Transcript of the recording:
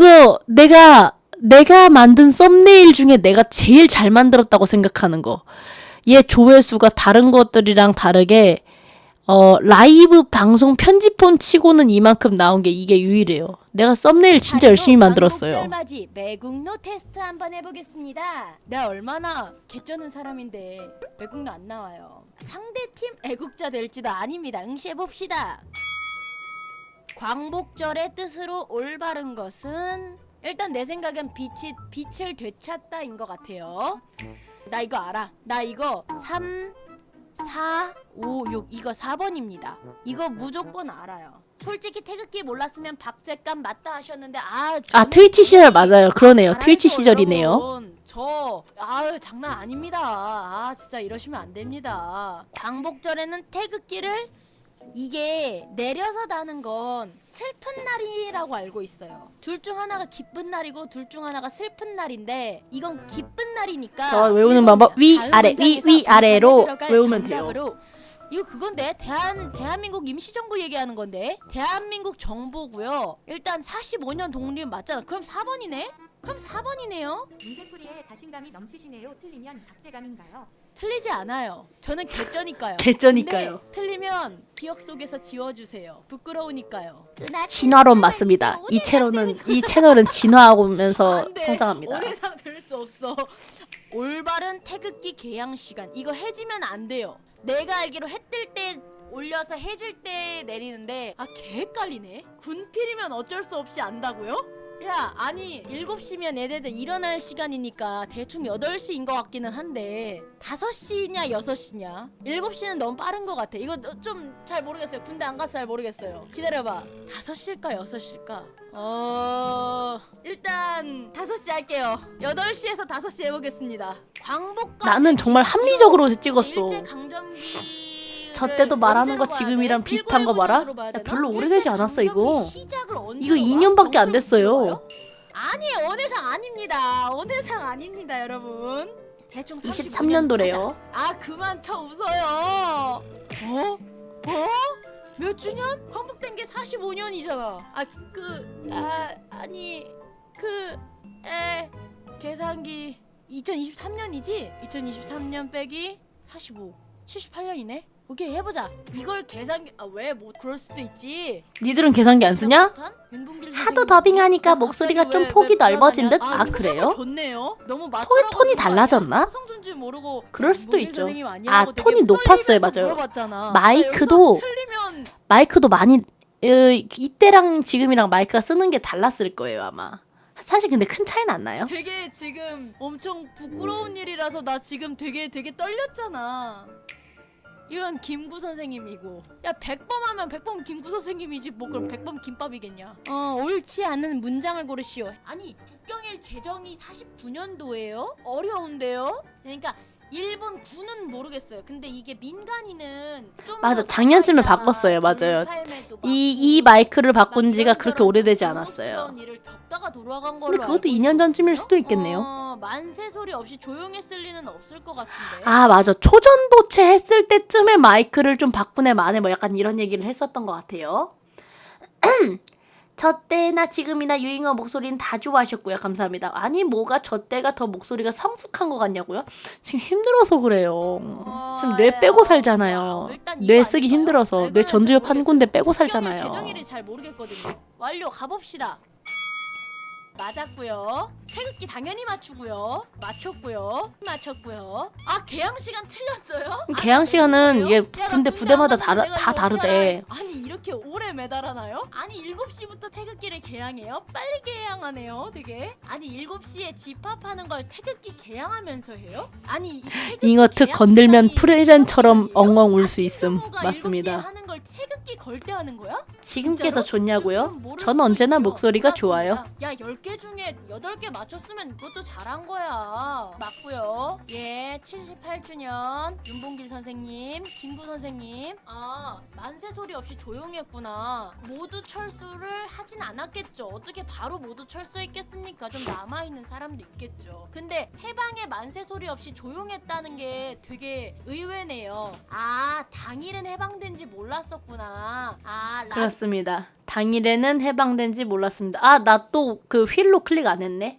이거 내가 내가 만든 썸네일 중에 내가 제일 잘 만들었다고 생각하는 거. 얘 조회수가 다른 것들이랑 다르게 어 라이브 방송 편집본 치고는 이만큼 나온 게 이게 유일해요. 내가 썸네일 진짜 열심히 만들었어요. 짤맞이 매국노 테스트 한번 해보겠습니다. 내가 얼마나 개쩌는 사람인데 매국노 안 나와요. 상대 팀 애국자 될지도 아닙니다. 응시해 봅시다. 광복절의 뜻으로 올바른 것은 일단 내 생각엔 빛이 빛을 되찾다인 것 같아요. 나 이거 알아. 나 이거 3 4 5 6 이거 4번입니다. 이거 무조건 알아요. 솔직히 태극기 몰랐으면 박재감 맞다 하셨는데 아 아 저는 트위치 시절 맞아요. 그러네요. 트위치 시절이네요. 저 아유 장난 아닙니다. 아 진짜 이러시면 안 됩니다. 광복절에는 태극기를 이게 내려서 다는 건 슬픈 날이라고 알고 있어요. 둘 중 하나가 기쁜 날이고 둘 중 하나가 슬픈 날인데 이건 기쁜 날이니까 저 외우는 방법 위, 아래, 위, 위, 아래로 외우면 돼요. 정답으로 이거 그건데 대한 대한민국 임시정부 얘기하는 건데 대한민국 정부고요. 일단 45년 독립 맞잖아. 그럼 4번이네? 그럼 4번이네요. 문제풀이에 자신감이 넘치시네요. 틀리면 박제감인가요? 틀리지 않아요. 저는 개쩌니까요. 개쩌니까요. 근데 틀리면 기억 속에서 지워주세요. 부끄러우니까요. 진화론 맞습니다. 이 채널은 이 채널은 진화하면서 안 돼. 성장합니다. 오래상 될수 없어. 올바른 태극기 개양 시간. 이거 해지면 안 돼요. 내가 알기로 해 뜰 때 올려서 해질 때 내리는데 아 개 헷갈리네. 군필이면 어쩔 수 없이 안다고요? 야 아니 7시면 얘네들 일어날 시간이니까 대충 8시인 것 같기는 한데 5시냐 6시냐? 7시는 너무 빠른 것 같아. 이거 좀 잘 모르겠어요. 군대 안 가서 잘 모르겠어요. 기다려봐. 5시일까 6시일까? 어... 일단 5시 할게요. 8시에서 5시 해보겠습니다. 광복과 나는 정말 합리적으로 찍었어. 일제 강점기 저 때도 말하는 거 지금이랑 비슷한 거 봐라? 야, 별로 오래되지 않았어, 이거. 이거 2년밖에 안 됐어요. 아니 원해상 아닙니다. 원해상 아닙니다, 여러분. 대충 23년도래요. 아 그만 쳐 웃어요. 어? 어? 몇 주년? 광복된 게 45년이잖아. 아 그 아 아니 그에 계산기 2023년이지? 2023년 빼기 45 78년이네. 오케이 해보자. 이걸 계산기 아 왜 뭐 그럴 수도 있지. 니들은 계산기 안 쓰냐? 하도. 더빙하니까 야, 목소리가 좀 왜- 폭이 왜 넓어진 듯? 불안하냐? 아, 그래요? 좋네요. 너무 맞춰라고 톤이? 달라졌나? 성준 줄 모르고 그럴 수도 있죠. 아, 톤이 높았어요, 맞아요. 물어봤잖아. 마이크도 마이크도 많이 어, 이때랑 지금이랑 마이크가 쓰는 게 달랐을 거예요 아마. 사실 근데 큰 차이는 안 나요? 되게 지금 엄청 부끄러운 일이라서 나 지금 되게 되게 떨렸잖아. 이건 김구 선생님이고 야 100번 하면 100번 김구 선생님이지 뭐 그럼 100번 김밥이겠냐 어 옳지 않은 문장을 고르시오 아니 국경일 제정이 49년도예요? 어려운데요? 그러니까 일본 군은 모르겠어요 근데 이게 민간인은 좀 맞아, 더 작년쯤에. 바꿨어요, 맞아요. 이. 이 마이크를 바꾼 막 지가 그렇게 오래되지 않았어요. 일을 겪다가 돌아간 걸로 근데 그것도 알고 2년 전쯤일 수도 있겠네요. 어, 만세 소리 없이 조용했을 리는 없을 것 같은데. 아 맞아 초전도체 했을 때쯤에 마이크를 좀 바꾸네 마네 뭐 약간 이런 얘기를 했었던 것 같아요. 저 때나 지금이나 유잉어 목소리는 다 좋아하셨고요 감사합니다. 아니 뭐가 저 때가 더 목소리가 성숙한 것 같냐고요? 지금 힘들어서 그래요. 지금 뇌 빼고 살잖아요. 일단 이거 뇌 쓰기 아닐까요? 힘들어서 왜뇌 전두엽 한. 군데 빼고 살잖아요. 재정일을 잘 모르겠거든요. 완료 가봅시다. 맞았고요. 태극기 당연히 맞추고요. 맞췄고요. 맞췄고요. 아 개항 시간 틀렸어요? 개항 시간은? 이게 야, 나 군대 부대마다 안 다, 갔는데 내가 다 이거 다르대. 아니 이렇게 오래 매달아나요? 아니 7시부터 태극기를 개항해요? 빨리 개항하네요 되게 아니 7시에 집합하는 걸 태극기 개항하면서 해요? 아니 이 태극기 잉어트 개항 건들면 시간이 시간이에요? 엉엉 울수 아침 있음. 선거가 7시에 맞습니다. 하는 걸 태극기 걸때 하는 거야? 지금 진짜로? 더 좋냐고요? 모를 전 수도 언제나 있죠. 목소리가. 좋아요. 야 10개 중에 8개 맞췄으면 그것도 잘한 거야 맞고요 예 78주년 윤봉길 선생님 김구 선생님 아 만세 소리 없이 조용했구나 모두 철수를 하진 않았겠죠 어떻게 바로 모두 철수했겠습니까 좀 남아 있는 사람도 있겠죠 근데 해방의 만세 소리 없이 조용했다는 게 되게 의외네요 아 당일은 해방된지 몰랐 몰랐었구나. 아, 라... 그렇습니다. 당일에는 해방된지 몰랐습니다. 아, 나 또 그 휠로 클릭 안 했네.